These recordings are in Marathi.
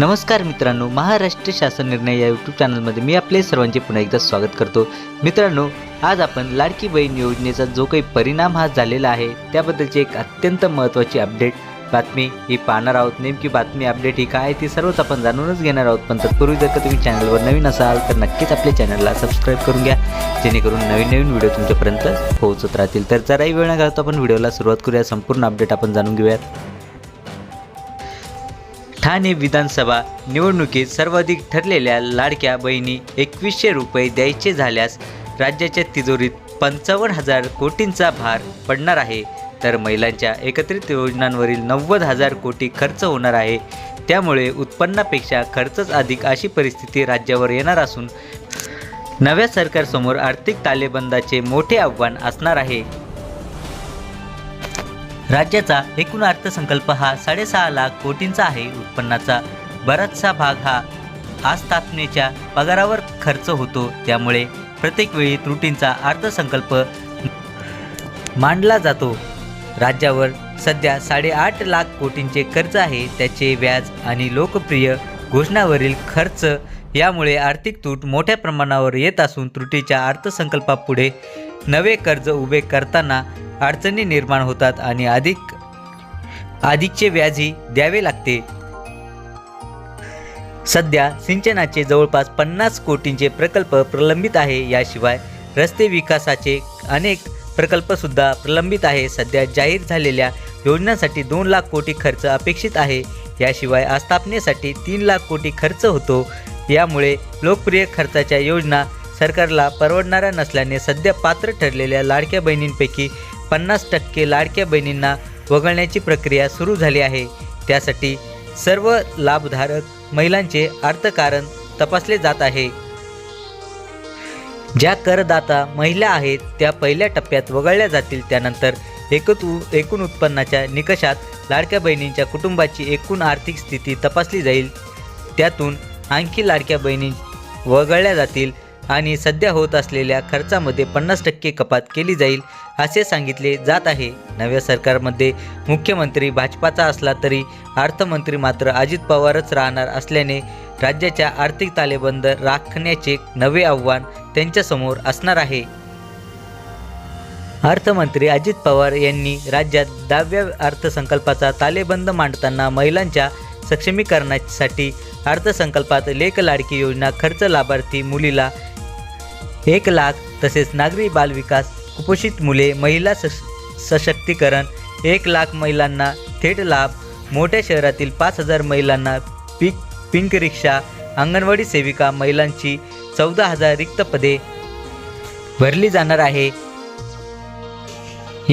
नमस्कार मित्रांनो महाराष्ट्र शासन निर्णय या यूट्यूब चॅनलमध्ये मी आपले सर्वांचे पुन्हा एकदा स्वागत करतो. मित्रांनो आज आपण लाडकी बहीण योजनेचा जो काही परिणाम हा झालेला आहे त्याबद्दलची एक अत्यंत महत्त्वाची अपडेट बातमी ही पाहणार आहोत. नेमकी बातमी अपडेट ही काय आहे ती सर्वच आपण जाणूनच घेणार आहोत. पण तत्पूर्वी जर का तुम्ही चॅनलवर नवीन असाल तर नक्कीच आपल्या चॅनलला सबस्क्राईब करून घ्या. जेणेकरून नवीन नवीन व्हिडिओ तुमच्यापर्यंत पोहोचत राहतील. तर जराही वेळ न घालता आपण व्हिडिओला सुरुवात करूया. संपूर्ण अपडेट आपण जाणून घेऊयात. ठाणे विधानसभा निवडणुकीत सर्वाधिक ठरलेल्या लाडक्या बहिणी एकवीसशे रुपये द्यायचे झाल्यास राज्याच्या तिजोरीत पंचावन्न हजार कोटींचा भार पडणार आहे. तर महिलांच्या एकत्रित योजनांवरील नव्वद हजार कोटी खर्च होणार आहे. त्यामुळे उत्पन्नापेक्षा खर्चच अधिक अशी परिस्थिती राज्यावर येणार असून नव्या सरकारसमोर आर्थिक तालेबंदाचे मोठे आव्हान असणार आहे. राज्याचा एकूण अर्थसंकल्प हा साडेसहा लाख कोटींचा आहे उत्पन्नाचा. बराचसा भाग हा आस्थापनेच्या पगारावर खर्च होतो. त्यामुळे प्रत्येक वेळी त्रुटींचा अर्थसंकल्प मांडला जातो. राज्यावर सध्या साडेआठ लाख कोटींचे कर्ज आहे. त्याचे व्याज आणि लोकप्रिय घोषणावरील खर्च यामुळे आर्थिक तूट मोठ्या प्रमाणावर येत असून त्रुटीच्या अर्थसंकल्पापुढे नवे कर्ज उभे करताना अडचणी निर्माण होतात आणि अधिक अधिकचे व्याजही द्यावे लागते. सध्या सिंचनाचे जवळपास पन्नास कोटींचे प्रकल्प प्रलंबित आहे. याशिवाय रस्ते विकासाचे अनेक प्रकल्पसुद्धा प्रलंबित आहे. सध्या जाहीर झालेल्या योजनांसाठी दोन लाख कोटी खर्च अपेक्षित आहे. याशिवाय आस्थापनेसाठी तीन लाख कोटी खर्च होतो. यामुळे लोकप्रिय खर्चाच्या योजना सरकारला परवडणाऱ्या नसल्याने सध्या पात्र ठरलेल्या लाडक्या बहिणींपैकी पन्नास टक्के लाडक्या बहिणींना वगळण्याची प्रक्रिया सुरू झाली आहे. त्यासाठी सर्व लाभधारक महिलांचे अर्थकारण तपासले जात आहे. ज्या करदाता महिला आहेत त्या पहिल्या टप्प्यात वगळल्या जातील. त्यानंतर एकूण एकूण उत्पन्नाच्या निकषात लाडक्या बहिणींच्या कुटुंबाची एकूण आर्थिक स्थिती तपासली जाईल. त्यातून आणखी लाडक्या बहिणी वगळल्या जातील आणि सध्या होत असलेल्या खर्चामध्ये पन्नास टक्के कपात केली जाईल असे सांगितले जात आहे. नव्या सरकारमध्ये मुख्यमंत्री भाजपाचा असला तरी अर्थमंत्री मात्र अजित पवारच राहणार असल्याने राज्याच्या आर्थिक तालेबंद राखण्याचे नवे आव्हान त्यांच्यासमोर असणार आहे. अर्थमंत्री अजित पवार यांनी राज्यात दहाव्या अर्थसंकल्पाचा तालेबंद मांडताना महिलांच्या सक्षमीकरणासाठी अर्थसंकल्पात लेख लाडकी योजना खर्च लाभार्थी मुलीला एक लाख तसेच नागरी बालविकास कुपोषित मुले महिला सश सशक्तीकरण एक लाख महिलांना थेट लाभ मोठ्या शहरातील पाच हजार महिलांना पिक पिंक रिक्षा अंगणवाडी सेविका महिलांची चौदा हजार रिक्त पदे भरली जाणार आहे.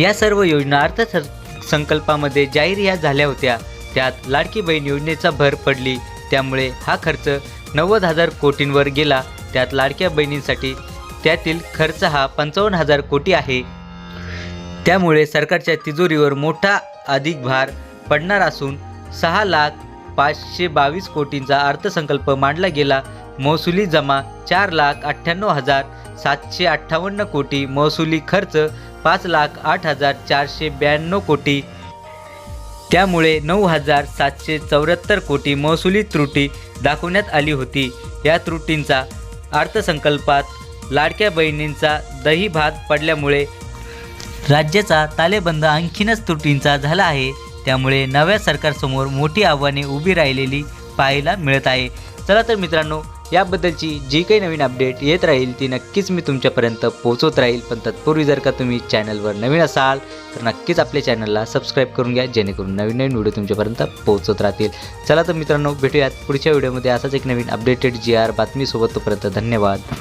या सर्व योजना अर्थसंकल्पामध्ये जाहीर या झाल्या होत्या. त्यात लाडकी बहीण योजनेचा भर पडली त्यामुळे हा खर्च नव्वद हजार कोटींवर गेला. त्यात लाडक्या बहिणींसाठी त्यातील खर्च हा पंचावन्न हजार कोटी आहे. त्यामुळे सरकारच्या तिजोरीवर मोठा अधिक भार पडणार असून सहा लाख पाचशे बावीस कोटींचा अर्थसंकल्प मांडला गेला. महसुली जमा चार लाख अठ्ठ्याण्णव हजार सातशे अठ्ठावन्न कोटी. महसुली खर्च पाच लाख आठ हजार चारशे ब्याण्णव कोटी. त्यामुळे नऊ हजार सातशे चौऱ्याहत्तर कोटी महसुली त्रुटी दाखवण्यात आली होती. या त्रुटींचा अर्थसंकल्पात लाडक्या बहिणींचा दही भात पडल्यामुळे राज्याचा तालेबंद आणखीनच त्रुटींचा झाला आहे. त्यामुळे नव्या सरकारसमोर मोठी आव्हाने उभी राहिलेली पाहायला मिळत आहे. चला तर मित्रांनो याबद्दलची जी काही नवीन अपडेट येत राहील ती नक्कीच मी तुमच्यापर्यंत पोहोचवत राहील. पण तत्पूर्वी जर का तुम्ही चॅनलवर नवीन असाल तर नक्कीच आपल्या चॅनलला सबस्क्राईब करून घ्या जेणेकरून नवीन नवीन व्हिडिओ तुमच्यापर्यंत पोहोचत राहतील. चला तर मित्रांनो भेटूयात पुढच्या व्हिडिओमध्ये असाच एक नवीन अपडेटेड जी आर बातमीसोबत. तोपर्यंत धन्यवाद.